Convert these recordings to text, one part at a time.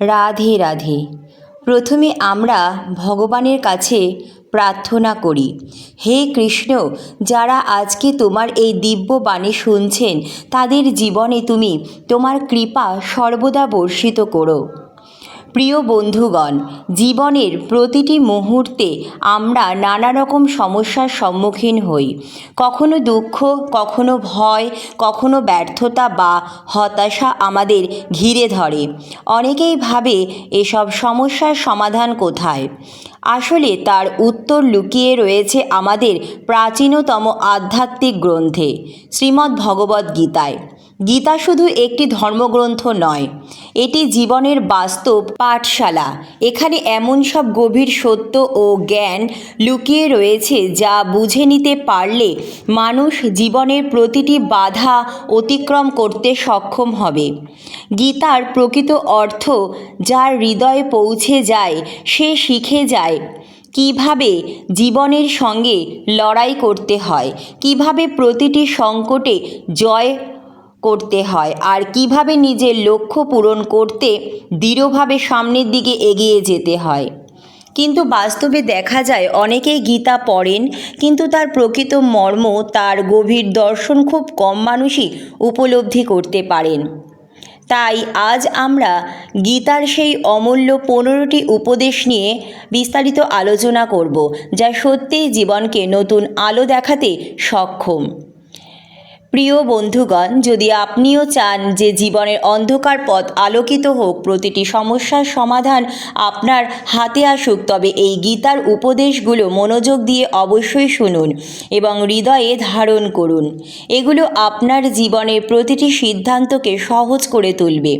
রাধে রাধে। প্রথমে আমরা ভগবানের কাছে প্রার্থনা করি, হে কৃষ্ণ, যারা আজকে তোমার এই দিব্য বাণী শুনছেন, তাদের জীবনে তুমি তোমার কৃপা সর্বদা বর্ষিত করো। প্রিয় বন্ধুগণ, জীবনের প্রতিটি মুহূর্তে আমরা নানা রকম সমস্যার সম্মুখীন হই। কখনো দুঃখ, কখনো ভয়, কখনো ব্যর্থতা বা হতাশা আমাদের ঘিরে ধরে। অনেকেই ভাবে এসব সমস্যার সমাধান কোথায়? আসলে তার উত্তর লুকিয়ে রয়েছে আমাদের প্রাচীনতম আধ্যাত্মিক গ্রন্থে, শ্রীমদ্ ভগবদ্ গীতায়। গীতা শুধু একটি ধর্মগ্রন্থ নয়, এটি জীবনের বাস্তব পাঠশালা। এখানে এমন সব গভীর সত্য ও জ্ঞান লুকিয়ে রয়েছে যা বুঝে নিতে পারলে মানুষ জীবনের প্রতিটি বাধা অতিক্রম করতে সক্ষম হবে। গীতার প্রকৃত অর্থ যার হৃদয়ে পৌঁছে যায়, সে শিখে যায় কীভাবে জীবনের সঙ্গে লড়াই করতে হয়, কীভাবে প্রতিটি সংকটে জয় করতে হয়। আর কীভাবে নিজের লক্ষ্য পূরণ করতে দৃঢ়ভাবে সামনের দিকে এগিয়ে যেতে হয়। কিন্তু বাস্তবে দেখা যায়, অনেকেই গীতা পড়েন, কিন্তু তার প্রকৃত মর্ম, তার গভীর দর্শন খুব কম মানুষই উপলব্ধি করতে পারেন। তাই আজ আমরা গীতার সেই অমূল্য পনেরোটি উপদেশ নিয়ে বিস্তারিত আলোচনা করব, যা সত্যিই জীবনকে নতুন আলো দেখাতে সক্ষম। প্রিয় বন্ধুগণ, যদি আপনিও চান যে জীবনের অন্ধকার পথ আলোকিত হোক, প্রতিটি সমস্যার সমাধান আপনার হাতে আসুক, তবে এই গীতার উপদেশগুলো মনোযোগ দিয়ে অবশ্যই শুনুন এবং হৃদয়ে ধারণ করুন। এগুলো আপনার জীবনের প্রতিটি সিদ্ধান্তকে সহজ করে তুলবে,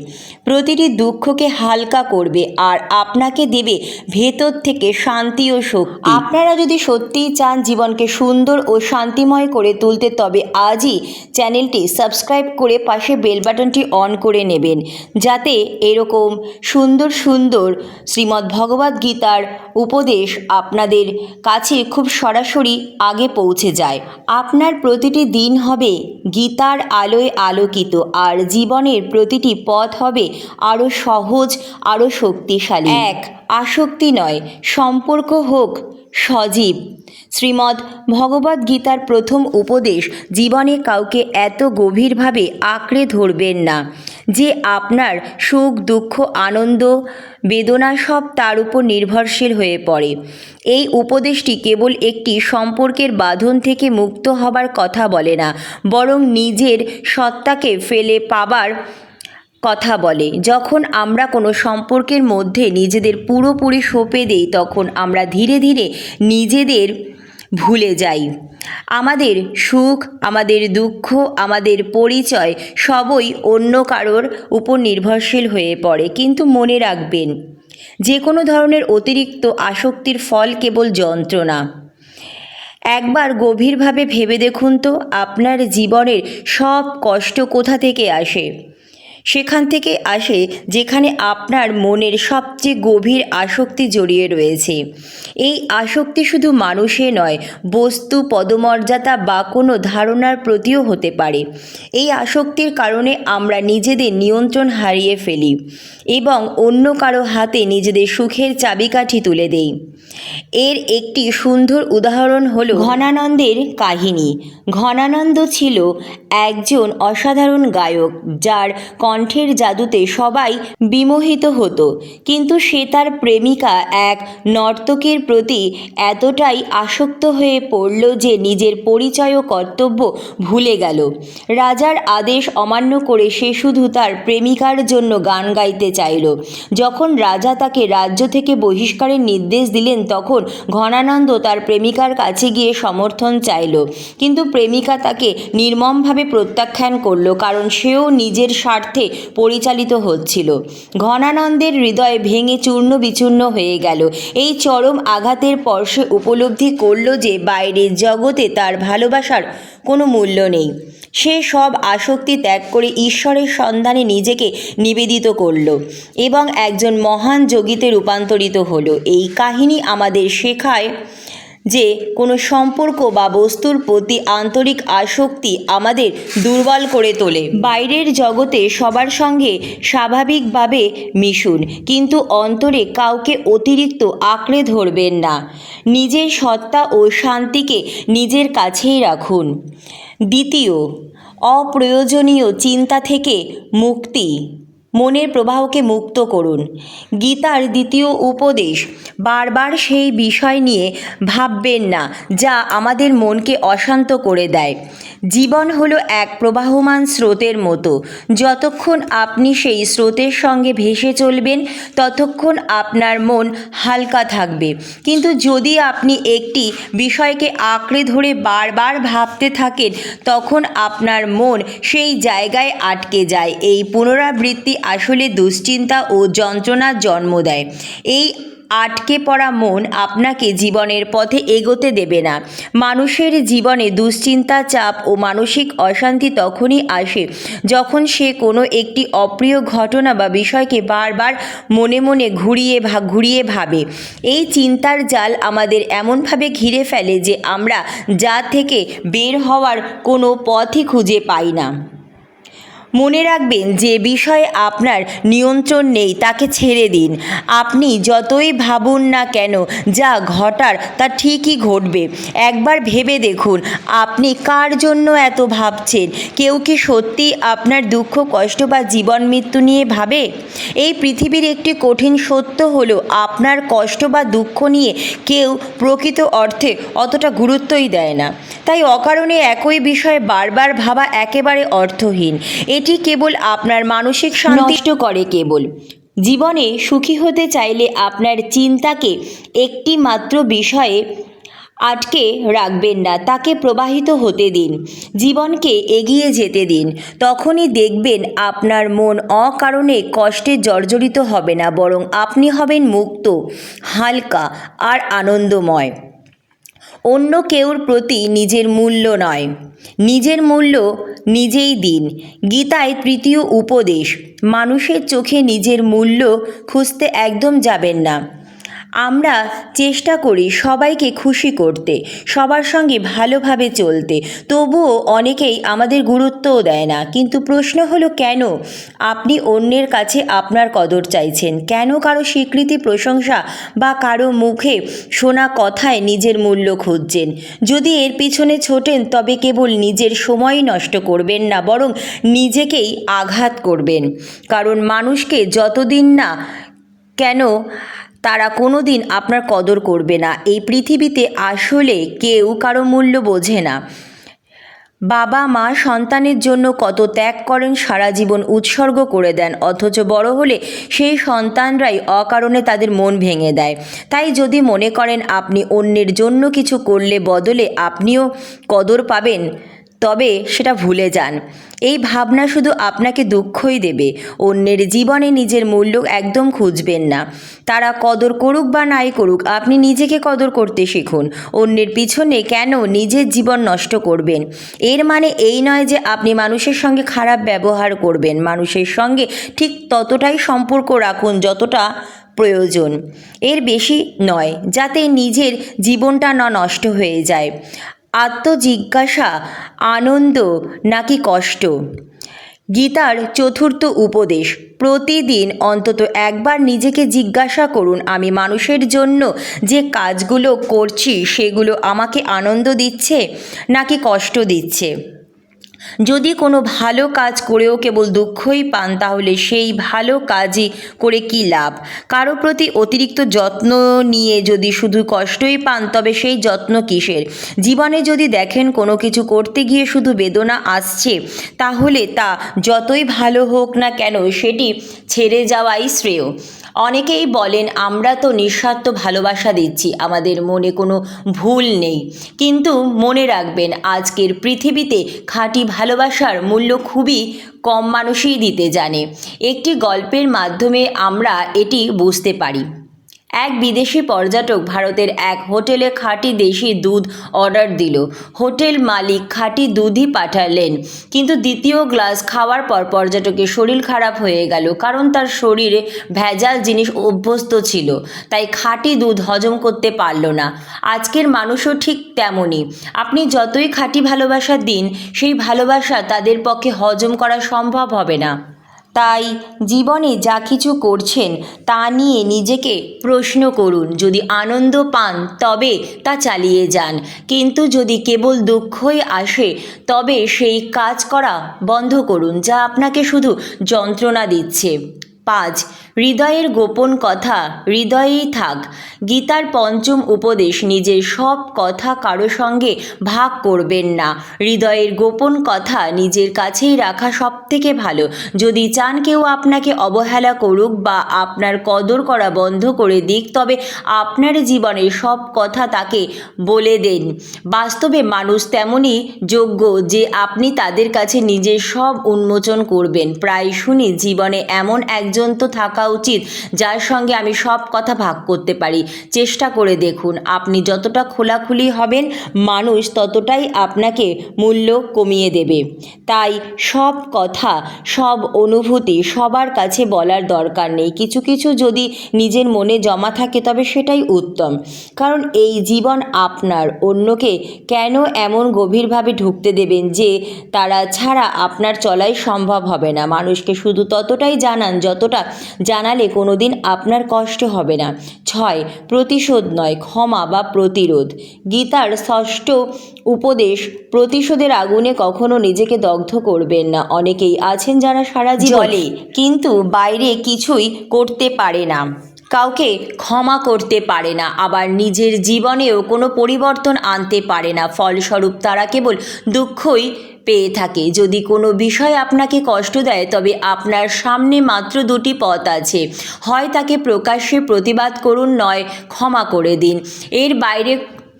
প্রতিটি দুঃখকে হালকা করবে আর আপনাকে দেবে ভেতর থেকে শান্তি ও শক্তি। আপনারা যদি সত্যিই চান জীবনকে সুন্দর ও শান্তিময় করে তুলতে, তবে আজই চ্যানেলটি সাবস্ক্রাইব করে পাশে বেল বাটনটি অন করে নেবেন, যাতে এরকম সুন্দর সুন্দর শ্রীমদ্ ভগবদ্ গীতার উপদেশ আপনাদের কাছে খুব সরাসরি আগে পৌঁছে যায়। আপনার প্রতিটি দিন হবে গীতার আলোয় আলোকিত, আর জীবনের প্রতিটি পথ হবে আরও সহজ আরও শক্তিশালী। এক, আসক্তি নয়, সম্পর্ক হোক, সজীব। শ্রীমদ্ ভগবদ্ গীতার প্রথম উপদেশ, জীবনে কাউকে এত গভীরভাবে আঁকড়ে ধরবেন না। যে আপনার সুখ, দুঃখ, আনন্দ, বেদনা সব তার উপর নির্ভরশীল হয়ে পড়ে। এই উপদেশটি কেবল একটি সম্পর্কের বাঁধন থেকে মুক্ত হবার কথা বলে না, বরং নিজের সত্তাকে ফেলে পাবার কথা বলে। যখন আমরা কোনো সম্পর্কের মধ্যে নিজেদের পুরোপুরি সঁপে দেই, তখন আমরা ধীরে ধীরে নিজেদের ভুলে যাই। আমাদের সুখ, আমাদের দুঃখ, আমাদের পরিচয় সবই অন্য কারোর উপর নির্ভরশীল হয়ে পড়ে। কিন্তু মনে রাখবেন যে কোনো ধরনের অতিরিক্ত আসক্তির ফল কেবল যন্ত্রণা। একবার গভীরভাবে ভেবে দেখুন তো, আপনার জীবনের সব কষ্ট কোথা থেকে আসে? সেখান থেকে আসে যেখানে আপনার মনের সবচেয়ে গভীর আসক্তি জড়িয়ে রয়েছে। এই আসক্তি শুধু মানুষে নয়, বস্তু, পদমর্যাদা বা কোনো ধারণার প্রতিও হতে পারে। এই আসক্তির কারণে আমরা নিজেদের নিয়ন্ত্রণ হারিয়ে ফেলি এবং অন্য কারও হাতে নিজেদের সুখের চাবিকাঠি তুলে দেই। এর একটি সুন্দর উদাহরণ হল ঘনানন্দের কাহিনী। ঘনানন্দ ছিল একজন অসাধারণ গায়ক, যার কণ্ঠের জাদুতে সবাই বিমোহিত হতো। কিন্তু সে তার প্রেমিকা এক নর্তকের প্রতি এতটাই আসক্ত হয়ে পড়ল যে নিজের পরিচয় ও কর্তব্য ভুলে গেল। রাজার আদেশ অমান্য করে সে শুধু তার প্রেমিকার জন্য গান গাইতে চাইল। যখন রাজা তাকে রাজ্য থেকে বহিষ্কারের নির্দেশ দিলেন তখন ঘনানন্দ তার প্রেমিকার কাছে গিয়ে সমর্থন চাইল। কিন্তু প্রেমিকা তাকে নির্মমভাবে প্রত্যাখ্যান করল, কারণ সেও নিজের স্বার্থে পরিচালিত হচ্ছিল। ঘনানন্দের হৃদয় ভেঙে চূর্ণ বিচূর্ণ হয়ে গেল। এই চরম আঘাতের পর সে উপলব্ধি করল যে বাইরের জগতে তার ভালোবাসার কোনো মূল্য নেই। সে সব আসক্তি ত্যাগ করে ঈশ্বরের সন্ধানে নিজেকে নিবেদিত করল এবং একজন মহান যোগীতে রূপান্তরিত হলো। এই কাহিনী আমাদের শেখায় যে কোনো সম্পর্ক বা বস্তুর প্রতি আন্তরিক আসক্তি আমাদের দুর্বল করে তোলে। বাইরের জগতে সবার সঙ্গে স্বাভাবিকভাবে মিশুন, কিন্তু অন্তরে কাউকে অতিরিক্ত আঁকড়ে ধরবেন না। নিজের সত্তা ও শান্তিকে নিজের কাছেই রাখুন। দ্বিতীয়, অপ্রয়োজনীয় চিন্তা থেকে মুক্তি। মনের প্রবাহকে মুক্ত করুন। গীতার দ্বিতীয় উপদেশ, বারবার সেই বিষয় নিয়ে ভাববেন না যা আমাদের মনকে অশান্ত করে দেয়। জীবন হলো এক প্রবাহমান স্রোতের মতো। যতক্ষণ আপনি সেই স্রোতের সঙ্গে ভেসে চলবেন, ততক্ষণ আপনার মন হালকা থাকবে। কিন্তু যদি আপনি একটি বিষয়কে আঁকড়ে ধরে বারবার ভাবতে থাকেন, তখন আপনার মন সেই জায়গায় আটকে যায়। এই পুনরাবৃত্তি আসলে দুশ্চিন্তা ও যন্ত্রণার জন্ম দেয়। এই আটকে পড়া মন আপনাকে জীবনের পথে এগোতে দেবে না। মানুষের জীবনে দুশ্চিন্তা, চাপ ও মানসিক অশান্তি তখনই আসে যখন সে কোনো একটি অপ্রিয় ঘটনা বা বিষয়কে বারবার মনে মনে ঘুরিয়ে ভা, ঘুরিয়ে ভাবে। এই চিন্তার জাল আমাদের এমনভাবে ঘিরে ফেলে যে আমরা যা থেকে বের হওয়ার কোনো পথই খুঁজে পাই না। মনে রাখবেন যে বিষয়ে আপনার নিয়ন্ত্রণ নেই, তাকে ছেড়ে দিন। আপনি যতই ভাবুন না কেন, যা ঘটার তা ঠিকই ঘটবে। একবার ভেবে দেখুন, আপনি কার জন্য এত ভাবছেন? কেউ কি সত্যি আপনার দুঃখ, কষ্ট বা জীবন মৃত্যু নিয়ে ভাবে? এই পৃথিবীর একটি কঠিন সত্য হলো, আপনার কষ্ট বা দুঃখ নিয়ে কেউ প্রকৃত অর্থে অতটা গুরুত্বই দেয় না। তাই অকারণে একই বিষয়ে বারবার ভাবা একেবারে অর্থহীন। এটি কেবল আপনার মানসিক শান্তি নষ্ট করে কেবল। জীবনে সুখী হতে চাইলে আপনার চিন্তাকে একটি মাত্র বিষয়ে আটকে রাখবেন না, তাকে প্রবাহিত হতে দিন, জীবনকে এগিয়ে যেতে দিন। তখনই দেখবেন আপনার মন অকারণে কষ্টে জর্জরিত হবে না, বরং আপনি হবেন মুক্ত, হালকা আর আনন্দময়। অন্য কেউর প্রতি নিজের মূল্য নয়। নিজের মূল্য নিজেই দিন। গীতায় তৃতীয় উপদেশ, মানুষের চোখে নিজের মূল্য খুঁজতে একদম যাবেন না। আমরা চেষ্টা করি সবাইকে খুশি করতে, সবার সঙ্গে ভালোভাবে চলতে। তবুও অনেকেই আমাদের গুরুত্বও দেয় না। কিন্তু প্রশ্ন হলো কেন আপনি অন্যের কাছে আপনার কদর চাইছেন? কেন কারও স্বীকৃতি, প্রশংসা বা কারও মুখে শোনা কথায় নিজের মূল্য খুঁজছেন? যদি এর পিছনে ছোটেন, তবে কেবল নিজের সময় নষ্ট করবেন না, বরং নিজেকেই আঘাত করবেন। কারণ মানুষকে যতদিন না কেন তারা কোনো দিন আপনার কদর করবে না। এই পৃথিবীতে আসলে কেউ কারও মূল্য বোঝে না। বাবা, মা সন্তানের জন্য কত ত্যাগ করেন সারা জীবন উৎসর্গ করে দেন, অথচ বড় হলে সেই সন্তানরাই অকারণে তাদের মন ভেঙে দেয়। তাই যদি মনে করেন আপনি অন্যের জন্য কিছু করলে বদলে আপনিও কদর পাবেন তবে সেটা ভুলে যান। এই ভাবনা শুধু আপনাকে দুঃখই দেবে। অন্যের জীবনে নিজের মূল্য একদম খুঁজবেন না। তারা কদর করুক বা নাই করুক, আপনি নিজেকে কদর করতে শিখুন। অন্যের পিছনে কেন নিজের জীবন নষ্ট করবেন? এর মানে এই নয় যে আপনি মানুষের সঙ্গে খারাপ ব্যবহার করবেন। মানুষের সঙ্গে ঠিক ততটাই সম্পর্ক রাখুন যতটা প্রয়োজন। এর বেশি নয়, যাতে নিজের জীবনটা না নষ্ট হয়ে যায়। আত্মজিজ্ঞাসা, আনন্দ নাকি কষ্ট? গীতার চতুর্থ উপদেশ, প্রতিদিন অন্তত একবার নিজেকে জিজ্ঞাসা করুন, আমি মানুষের জন্য যে কাজগুলো করছি, সেগুলো আমাকে আনন্দ দিচ্ছে নাকি কষ্ট দিচ্ছে? যদি কোনো ভালো কাজ করেও কেবল দুঃখই পান, তাহলে সেই ভালো কাজই করে কী লাভ? কারও প্রতি অতিরিক্ত যত্ন নিয়ে যদি শুধু কষ্টই পান, তবে সেই যত্ন কিসের? জীবনে যদি দেখেন কোনো কিছু করতে গিয়ে শুধু বেদনা আসছে, তাহলে তা যতই ভালো হোক না কেন, সেটি ছেড়ে যাওয়াই শ্রেয়। অনেকেই বলেন, আমরা তো নিঃস্বার্থ ভালোবাসা দিচ্ছি, আমাদের মনে কোনো ভুল নেই। কিন্তু মনে রাখবেন, আজকের পৃথিবীতে খাঁটি ভালোবাসার মূল্য খুবই কম মানুষই দিতে জানে। একটি গল্পের মাধ্যমে আমরা এটি বুঝতে পারি। এক বিদেশি পর্যটক ভারতের এক হোটেলে খাঁটি দেশি দুধ অর্ডার দিল। হোটেল মালিক খাঁটি দুধই পাঠালেন। কিন্তু দ্বিতীয় গ্লাস খাওয়ার পর পর্যটকের শরীর খারাপ হয়ে গেল কারণ তার শরীরে ভেজাল জিনিস অভ্যস্ত ছিল, তাই খাঁটি দুধ হজম করতে পারল না। আজকের মানুষও ঠিক তেমনই। আপনি যতই খাঁটি ভালোবাসা দিন, সেই ভালোবাসা তাদের পক্ষে হজম করা সম্ভব হবে না। তাই জীবনে যা কিছু করছেন তা নিয়ে নিজেকে প্রশ্ন করুন। যদি আনন্দ পান, তবে তা চালিয়ে যান। কিন্তু যদি কেবল দুঃখই আসে, তবে সেই কাজ করা বন্ধ করুন, যা আপনাকে শুধু যন্ত্রণা দিচ্ছে। পাঁচ হৃদয়ের গোপন কথা হৃদয়েই থাক। গীতার পঞ্চম উপদেশ, নিজের সব কথা কারও সঙ্গে ভাগ করবেন না। হৃদয়ের গোপন কথা নিজের কাছেই রাখা সব থেকে ভালো। যদি চান কেউ আপনাকে অবহেলা করুক বা আপনার কদর করা বন্ধ করে দিক, তবে আপনার জীবনের সব কথা তাকে বলে দেন। বাস্তবে মানুষ তেমনই যোগ্য যে আপনি তাদের কাছে নিজের সব উন্মোচন করবেন। প্রায় শুনি, জীবনে এমন একজন তো থাকা উচিত। যার সঙ্গে আমি সব কথা ভাগ করতে পারি। চেষ্টা করে দেখুন, আপনি যতটা খোলাখুলি হবেন, মানুষ ততটাই আপনাকে মূল্য কমিয়ে দেবে। তাই সব কথা, সব অনুভূতি সবার কাছে বলার দরকার নেই। কিছু কিছু যদি নিজের মনে জমা থাকে, তবে সেটাই উত্তম। কারণ এই জীবন আপনার, অন্যকে কেন এমন গভীরভাবে ঢুকতে দেবেন যে তারা ছাড়া আপনার চলাই সম্ভব হবে না? মানুষকে শুধু ততটাই জানান যতটা জানালে কোনো দিন আপনার কষ্ট হবে না। ছয় প্রতিশোধ নয় ক্ষমা বা প্রতিরোধ। গীতার ষষ্ঠ উপদেশ প্রতিশোধের আগুনে কখনো নিজেকে দগ্ধ করবেন না। অনেকেই আছেন যারা সারা জীবনে কিন্তু বাইরে কিছুই করতে পারে না। কাউকে ক্ষমা করতে পারে না। আবার নিজের জীবনেও কোনো পরিবর্তন আনতে পারে না। ফলস্বরূপ তারা কেবল দুঃখই পেয়ে থাকে। যদি কোনো বিষয় আপনাকে কষ্ট দেয়, তবে আপনার সামনে মাত্র দুটি পথ আছে। হয় তাকে প্রকাশ্যে প্রতিবাদ করুন, নয় ক্ষমা করে দিন। এর বাইরে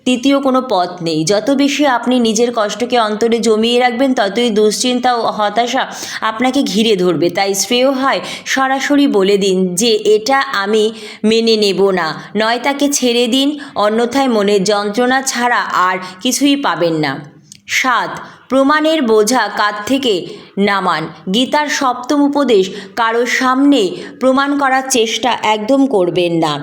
তৃতীয় কোনো পথ নেই। যত বেশি আপনি নিজের কষ্টকে অন্তরে জমিয়ে রাখবেন, ততই দুশ্চিন্তা ও হতাশা আপনাকে ঘিরে ধরবে। তাই শ্রেয় হয় সরাসরি বলে দিন যে, এটা আমি মেনে নেব না। নয় তাকে ছেড়ে দিন, অন্যথায় মনের যন্ত্রণা ছাড়া আর কিছুই পাবেন না। সাত প্রমাণের বোঝা কাঁধ থেকে নামান। গীতার সপ্তম উপদেশ কারোর সামনে প্রমাণ করার চেষ্টা একদম করবেন না।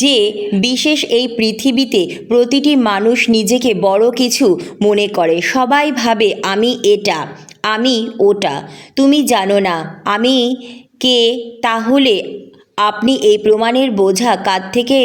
যে বিশেষ এই পৃথিবীতে প্রতিটি মানুষ নিজেকে বড় কিছু মনে করে, সবাই ভাবে, আমি এটা, আমি ওটা। তুমি জানো না, আমি কে, তাহলে আপনি এই প্রমাণের বোঝা কাঁধ থেকে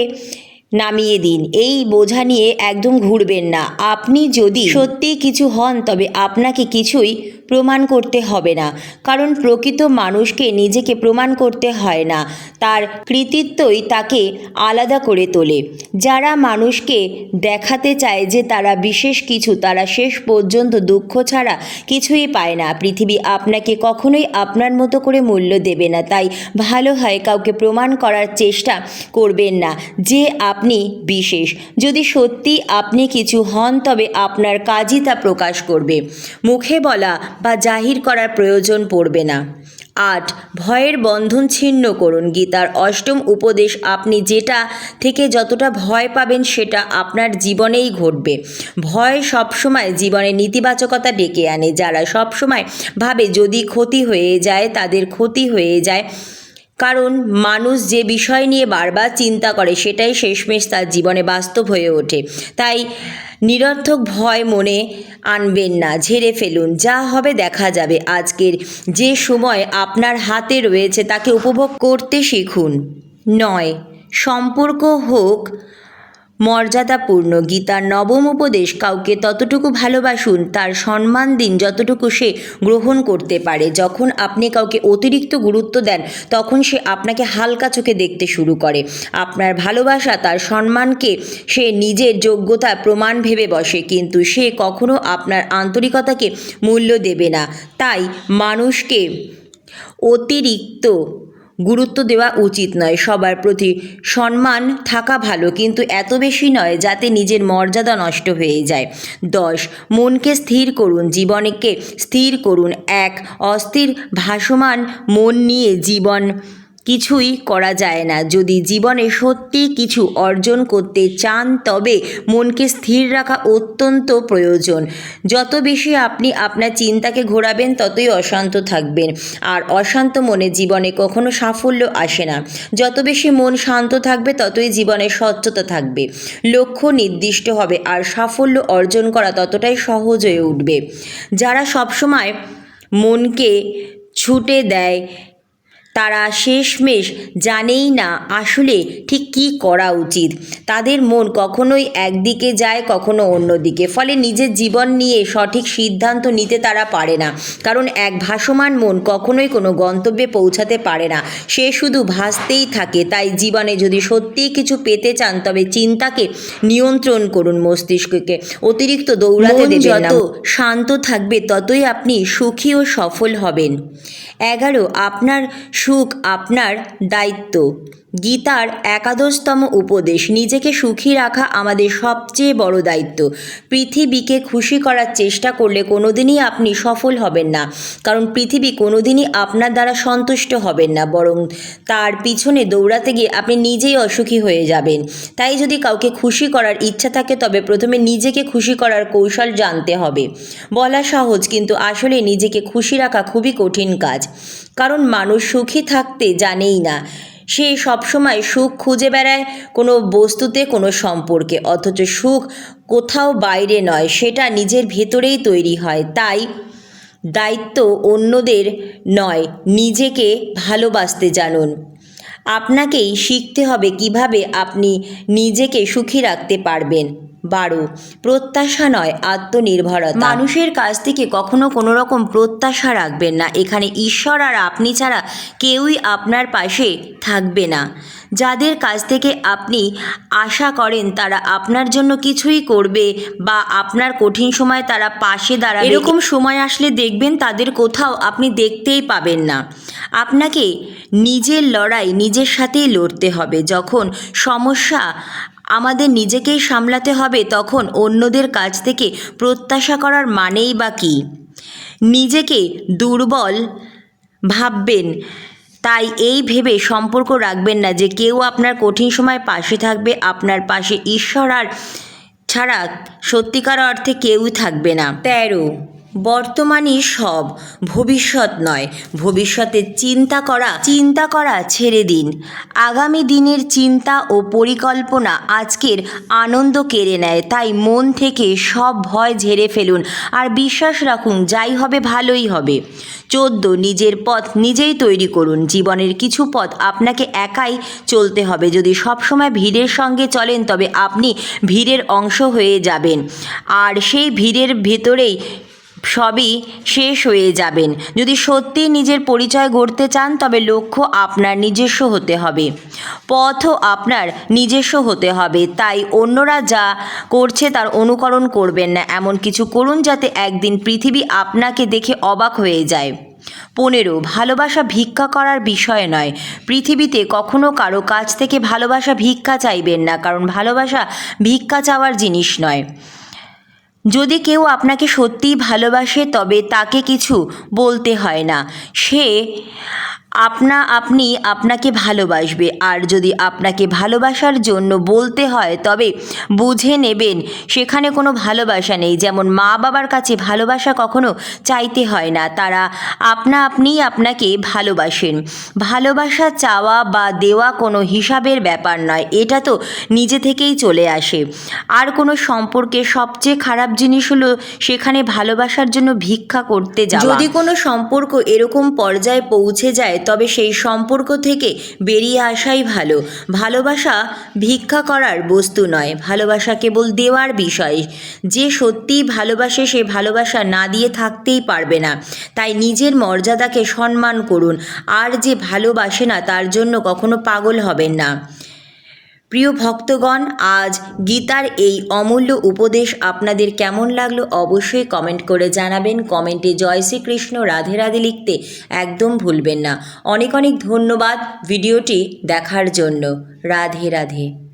নামিয়ে দিন। এই বোঝা নিয়ে একদম ঘুরবেন না। আপনি যদি সত্যি কিছু হন, তবে আপনাকে কিছুই প্রমাণ করতে হবে না। কারণ প্রকৃত মানুষকে নিজেকে প্রমাণ করতে হয় না। তার কৃতিত্বই তাকে আলাদা করে তোলে। যারা মানুষকে দেখাতে চায় যে তারা বিশেষ কিছু, তারা শেষ পর্যন্ত দুঃখ ছাড়া কিছুই পায় না। পৃথিবী আপনাকে কখনোই আপনার মতো করে মূল্য দেবে না। তাই ভালো হয় কাউকে প্রমাণ করার চেষ্টা করবেন না, যে আপনি বিশেষ। যদি সত্যি আপনি কিছু হন, তবে আপনার কাজই তা প্রকাশ করবে। মুখে বলা বা জাহির করার প্রয়োজন পড়বে না। আট, ভয়ের বন্ধন ছিন্ন করুন। গীতার অষ্টম উপদেশ, আপনি যেটা থেকে যতটা ভয় পাবেন সেটা আপনার জীবনেই ঘটবে। ভয় সবসময় জীবনে নেতিবাচকতা ডেকে আনে। যারা সবসময় ভাবে যদি ক্ষতি হয়ে যায়, তাদের ক্ষতি হয়ে যায়। কারণ মানুষ যে বিষয় নিয়ে বারবার চিন্তা করে সেটাই শেষমেশ তার জীবনে বাস্তব হয়ে ওঠে। তাই নিরর্থক ভয় মনে আনবেন না, ঝেড়ে ফেলুন, যা হবে দেখা যাবে। আজকের যে সময় আপনার হাতে রয়েছে তাকে উপভোগ করতে শিখুন। নয়, সম্পর্ক হোক মর্যাদাপূর্ণ গীতার নবম উপদেশ কাউকে ততটুকু ভালোবাসুন, তার সম্মান দিন যতটুকু সে গ্রহণ করতে পারে। যখন আপনি কাউকে অতিরিক্ত গুরুত্ব দেন, তখন সে আপনাকে হালকা চোখে দেখতে শুরু করে। আপনার ভালোবাসা, তার সম্মানকে সে নিজের যোগ্যতা প্রমাণ ভেবে বসে, কিন্তু সে কখনো আপনার আন্তরিকতাকে মূল্য দেবে না। তাই মানুষকে অতিরিক্ত গুরুত্ব দেওয়া উচিত নয়। সবার প্রতি সম্মান থাকা ভালো, কিন্তু এত বেশি নয় যাতে নিজের মর্যাদা নষ্ট হয়ে যায়। দশ, মনকে স্থির করুন, জীবনকে স্থির করুন। এক, অস্থির ভাসমান মন নিয়ে জীবন কিছুই করা যায় না। যদি জীবনে সত্যি কিছু অর্জন করতে চান, তবে মনকে স্থির রাখা অত্যন্ত প্রয়োজন। যত বেশি আপনি আপনার চিন্তাকে ঘোরাবেন, ততই অশান্ত থাকবেন। আর অশান্ত মনে জীবনে কখনো সাফল্য আসে না। যত বেশি মন শান্ত থাকবে, ততই জীবনে স্বচ্ছতা থাকবে। লক্ষ্য নির্দিষ্ট হবে, আর সাফল্য অর্জন করা ততটাই সহজ হয়ে উঠবে। যারা সবসময় মনকে ছুটে দেয় তারা শেষমেশ জানেই না আসলে ঠিক কী করা উচিত। তাদের মন কখনোই একদিকে যায় কখনো অন্যদিকে। ফলে নিজের জীবন নিয়ে সঠিক সিদ্ধান্ত নিতে তারা পারে না। কারণ এক ভাসমান মন কখনোই কোনো গন্তব্যে পৌঁছাতে পারে না। সে শুধু ভাসতেই থাকে। তাই জীবনে যদি সত্যিই কিছু পেতে চান তবে চিন্তাকে নিয়ন্ত্রণ করুন মস্তিষ্ককে। অতিরিক্ত দৌড়াতে দেবেন যত শান্ত থাকবে ততই আপনি সুখী ও সফল হবেন। এগারো আপনার সুখ আপনার দায়িত্ব। গীতার একাদশতম উপদেশ, নিজেকে সুখী রাখা আমাদের সবচেয়ে বড় দায়িত্ব। পৃথিবীকে খুশি করার চেষ্টা করলে কোনোদিনই আপনি সফল হবেন না। কারণ পৃথিবী কোনোদিনই আপনার দ্বারা সন্তুষ্ট হবেন না, বরং তার পিছনে দৌড়াতে গিয়ে আপনি নিজেই অসুখী হয়ে যাবেন। তাই যদি কাউকে খুশি করার ইচ্ছা থাকে, তবে প্রথমে নিজেকে খুশি করার কৌশল জানতে হবে। বলা সহজ, কিন্তু আসলে নিজেকে খুশি রাখা খুবই কঠিন কাজ। কারণ মানুষ সুখী থাকতে জানেই না সে সবসময় সুখ খুঁজে বেড়ায় কোনো বস্তুতে, কোনো সম্পর্কে। অথচ সুখ কোথাও বাইরে নয়, সেটা নিজের ভেতরেই তৈরি হয়। তাই দায়িত্ব অন্যদের নয়, নিজেকে ভালোবাসতে জানুন। আপনাকেই শিখতে হবে কীভাবে আপনি নিজেকে সুখী রাখতে পারবেন। বারো। প্রত্যাশা নয় আত্মনির্ভরতা। মানুষের কাছ থেকে কখনো কোনো রকম প্রত্যাশা রাখবেন না। এখানে ঈশ্বর আর আপনি ছাড়া কেউই আপনার পাশে থাকবে না। যাদের কাছ থেকে আপনি আশা করেন তারা আপনার জন্য কিছুই করবে বা আপনার কঠিন সময় তারা পাশে দাঁড়াবে। এরকম সময় আসলে দেখবেন তাদের কোথাও আপনি দেখতেই পাবেন না। আপনাকে নিজের লড়াই নিজের সাথেই লড়তে হবে। যখন সমস্যা আমাদের নিজেকেই সামলাতে হবে তখন অন্যদের কাছ থেকে প্রত্যাশা করার মানেই বা কী? নিজেকে দুর্বল ভাববেন, তাই এই ভেবে সম্পর্ক রাখবেন না যে কেউ আপনার কঠিন সময় পাশে থাকবে, আপনার পাশে ঈশ্বর আর ছাড়া সত্যিকার অর্থে কেউই থাকবে না। তেরো বর্তমানই সব, ভবিষ্যৎ নয়। ভবিষ্যতের চিন্তা করা চিন্তা করা ছেড়ে দিন। আগামী দিনের চিন্তা ও পরিকল্পনা আজকের আনন্দ কেড়ে নেয়। তাই মন থেকে সব ভয় ঝেড়ে ফেলুন আর বিশ্বাস রাখুন, যাই হবে ভালোই হবে। চোদ্দ, নিজের পথ নিজেই তৈরি করুন। জীবনের কিছু পথ আপনাকে একাই চলতে হবে। যদি সবসময় ভিড়ের সঙ্গে চলেন, তবে আপনি ভিড়ের অংশ হয়ে যাবেন। আর সেই ভিড়ের ভেতরেই সবই শেষ হয়ে যাবেন। যদি সত্যি নিজের পরিচয় গড়তে চান, তবে লক্ষ্য আপনার নিজস্ব হতে হবে। পথও আপনার নিজস্ব হতে হবে। তাই অন্যরা যা করছে, তার অনুকরণ করবেন না। এমন কিছু করুন যাতে একদিন পৃথিবী আপনাকে দেখে অবাক হয়ে যায়। পনেরো, ভালোবাসা ভিক্ষা করার বিষয় নয়। পৃথিবীতে কখনো কারও কাছ থেকে ভালোবাসা ভিক্ষা চাইবেন না, কারণ ভালোবাসা ভিক্ষা চাওয়ার জিনিস নয়। যদি কেউ আপনাকে সত্যিই ভালোবাসে তবে তাকে কিছু বলতে হয় না। সে আপনা, আপনি আপনাকে ভালোবাসবে। আর যদি আপনাকে ভালোবাসার জন্য বলতে হয়, তবে বুঝে নেবেন, সেখানে কোনো ভালোবাসা নেই। যেমন মা বাবার কাছে ভালোবাসা কখনো চাইতে হয় না। তারা আপনা, আপনিই আপনাকে ভালোবাসেন। ভালোবাসা চাওয়া বা দেওয়া কোনো হিসাবের ব্যাপার নয়। এটা তো নিজে থেকেই চলে আসে। আর কোনো সম্পর্কে সবচেয়ে খারাপ জিনিস হলো সেখানে ভালোবাসার জন্য ভিক্ষা করতে যাওয়া। যদি কোনো সম্পর্ক এরকম পর্যায়ে পৌঁছে যায়, তবে সেই সম্পর্ক থেকে বেরিয়ে আসাই ভালো। ভালোবাসা ভিক্ষা করার বস্তু নয়, ভালোবাসা কেবল দেওয়ার বিষয়। যে সত্যিই ভালোবাসে, সে ভালোবাসা না দিয়ে থাকতেই পারবে না। তাই নিজের মর্যাদাকে সম্মান করুন। আর যে ভালোবাসে না, তার জন্য কখনো পাগল হবেন না। প্রিয় ভক্তগণ, আজ গীতার এই অমূল্য উপদেশ আপনাদের কেমন লাগল অবশ্যই কমেন্ট করে জানাবেন। কমেন্টে জয় শ্রীকৃষ্ণ, রাধে রাধে লিখতে একদম ভুলবেন না। অনেক অনেক ধন্যবাদ ভিডিওটি দেখার জন্য। রাধে রাধে।